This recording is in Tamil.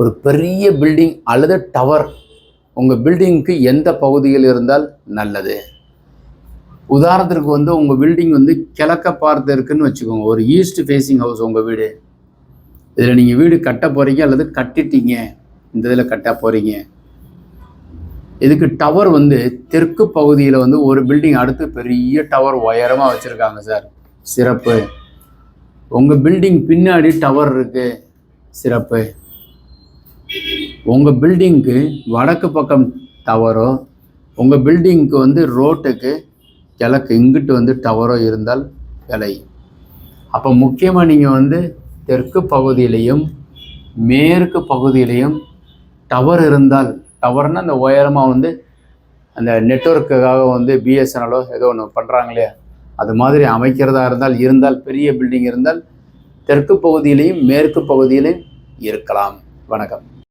ஒரு பெரிய பில்டிங் அல்லது டவர் உங்கள் பில்டிங்க்கு எந்த பகுதியில் இருந்தால் நல்லது. உதாரணத்திற்கு வந்து உங்கள் பில்டிங் வந்து கிழக்க பார்த்து இருக்குன்னு வச்சுக்கோங்க. ஒரு ஈஸ்ட் ஃபேஸிங் ஹவுஸ் உங்கள் வீடு. இதில் நீங்கள் வீடு கட்ட போகிறீங்க அல்லது கட்டிட்டீங்க. இந்த இதில் கட்ட போகிறீங்க இதுக்கு டவர் வந்து தெற்கு பகுதியில் வந்து ஒரு பில்டிங் அடுத்து பெரிய டவர் உயரமாக வச்சுருக்காங்க சார். சிறப்பு. உங்கள் பில்டிங் பின்னாடி டவர் இருக்குது சிறப்பு. உங்கள் பில்டிங்க்கு வடக்கு பக்கம் டவரோ உங்கள் பில்டிங்க்கு வந்து ரோட்டுக்கு கிழக்கு இங்கிட்டு வந்து டவரோ இருந்தால் விலை. அப்போ முக்கியமாக நீங்கள் வந்து தெற்கு பகுதியிலையும் மேற்கு பகுதியிலையும் டவர் இருந்தால் டவர்னால் அந்த உயரமாக வந்து அந்த நெட்வொர்க்குக்காக வந்து பிஎஸ்என்எலோ ஏதோ ஒன்று பண்ணுறாங்களே அது மாதிரி அமைக்கிறதா இருந்தால் இருந்தால் பெரிய பில்டிங் இருந்தால் தெற்கு பகுதியிலையும் மேற்கு பகுதியிலையும் இருக்கலாம். வணக்கம்.